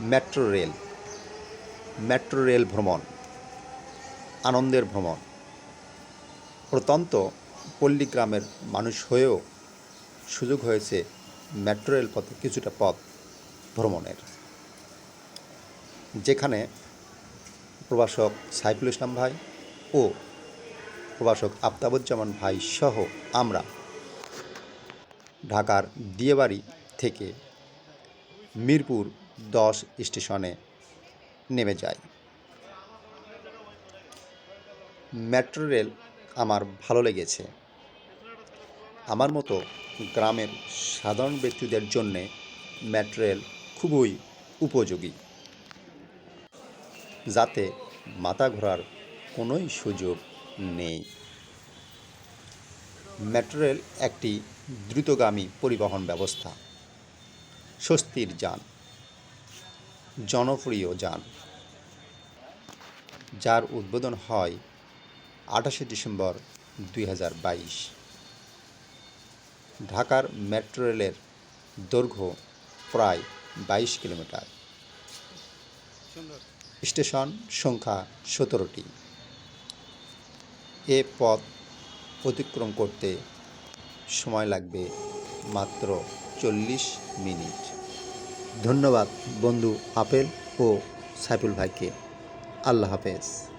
Metro rail metro rail ভ্রমণ, আনন্দের ভ্রমণ। প্রত্যন্ত পল্লী গ্রামের মানুষ হয়েও সুযোগ হয়েছে মেট্রো রেল পথে কিছুটা পথ ভ্রমণের। যেখানে প্রভাষক সাইফুল ইসলাম ভাই ও প্রভাষক আফতাবুজ্জামান ভাই সহ আমরা ঢাকার দিয়েবাড়ি থেকে মিরপুর দশ স্টেশনে নেমে যাই মেট্রো রেল আমার ভালো লেগেছে। আমার মতো গ্রামের সাধারণ ব্যক্তিদের জন্যে মেট্রো রেল খুবই উপযোগী। যাতে মাথা ঘোরার কোনোই সুযোগ নেই। মেট্রো রেল একটি দ্রুতগামী পরিবহন ব্যবস্থা। স্বস্তির যান। জনপ্রিয় যান। যার উদ্বোধন হয় আঠাশে ডিসেম্বর দুই হাজার বাইশ। ঢাকার মেট্রো রেলের দৈর্ঘ্য প্রায় বাইশ কিলোমিটার। স্টেশন সংখ্যা সতেরোটি। এ পথ অতিক্রম করতে সময় লাগবে মাত্র চল্লিশ মিনিট। ধন্যবাদ বন্ধু আপেল ও সাইফুল ভাইকে। আল্লাহ হাফেজ।